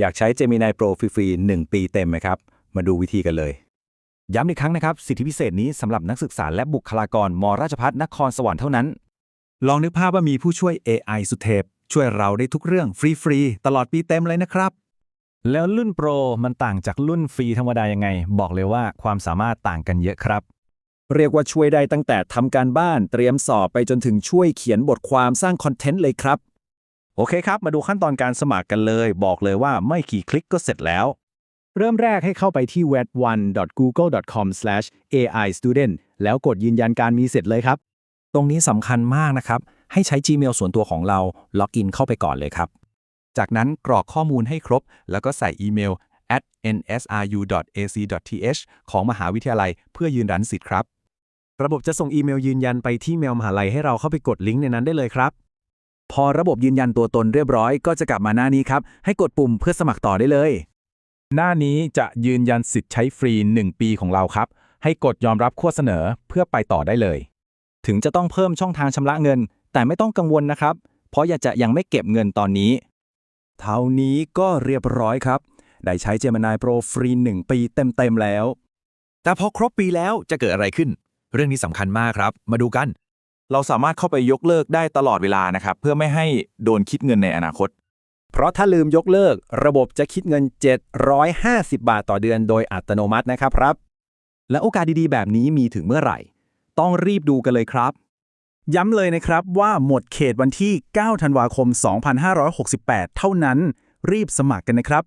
อยากใช้ Gemini Pro ฟรีๆ1ปีเต็มไหมครับ มาดูวิธีกันเลย ย้ำอีกครั้งนะครับ สิทธิพิเศษนี้สำหรับนักศึกษาและบุคลากรมราชภัฏนครสวรรค์เท่านั้น ลองนึกภาพว่ามีผู้ช่วย AI สุดเทพ ช่วยเราได้ทุกเรื่องฟรีๆตลอดปีเต็มเลยนะครับ แล้วรุ่นโปรมันต่างจากรุ่นฟรีธรรมดายังไง บอกเลยว่าความสามารถต่างกันเยอะครับเรียกว่าช่วยได้ตั้งแต่ทำการบ้านเตรียมสอบไปจนถึงช่วยเขียนบทความสร้างคอนเทนต์เลยครับ โอเคครับ มาดูขั้นตอนการสมัครกันเลย บอกเลยว่าไม่กี่คลิกก็เสร็จแล้ว เริ่มแรกให้เข้าไปที่ web1.google.com/ai-student แล้วกดยืนยันการมีเสร็จเลยครับ ตรงนี้สำคัญมากนะครับ ให้ใช้ Gmail ส่วนตัวของเรา ล็อกอินเข้าไปก่อนเลยครับ จากนั้นกรอกข้อมูลให้ครบ แล้วก็ใส่อีเมล at nsru.ac.th ของมหาวิทยาลัย เพื่อยืนยันสิทธิ์ครับ ระบบจะส่งอีเมลยืนยันไปที่เมลมหาลัยให้เราเข้าไปกดลิงก์ในนั้นได้เลยครับ พอระบบยืนยันตัวตนเรียบร้อย ก็จะกลับมาหน้านี้ครับ ให้กดปุ่มเพื่อสมัครต่อได้เลย หน้านี้จะยืนยันสิทธิ์ใช้ฟรี 1 ปีของเราครับ ให้กดยอมรับข้อเสนอเพื่อไปต่อได้เลย ถึงจะต้องเพิ่มช่องทางชำระเงิน แต่ไม่ต้องกังวลนะครับ เพราะอยากจะยังไม่เก็บเงินตอนนี้ เท่านี้ก็เรียบร้อยครับ ได้ใช้ Gemini Pro ฟรี 1 ปีเต็มๆแล้ว แต่พอครบปีแล้วจะเกิดอะไรขึ้น เรื่องนี้สำคัญมากครับ มาดูกัน เราสามารถเข้าไปยกเลิกได้ตลอดเวลานะครับ เพื่อไม่ให้โดนคิดเงินในอนาคต เพราะถ้าลืมยกเลิก ระบบจะคิดเงิน 750 บาทต่อเดือนโดยอัตโนมัตินะครับครับ และโอกาสดีๆ แบบนี้มีถึงเมื่อไหร่ ต้องรีบดูกันเลยครับ ย้ำเลยนะครับว่าหมดเขตวันที่ 9 ธันวาคม 2568 เท่านั้น รีบสมัครกันนะครับ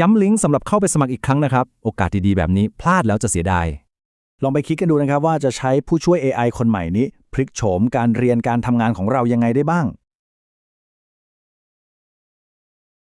ย้ำลิงก์สำหรับเข้าไปสมัครอีกครั้งนะครับ โอกาสดีๆ แบบนี้พลาดแล้วจะเสียดาย ลองไปคิดกันดูนะครับว่าจะใช้ผู้ช่วย AI คนใหม่นี้ พลิกโฉมการเรียนการทำงานของเรายังไงได้บ้าง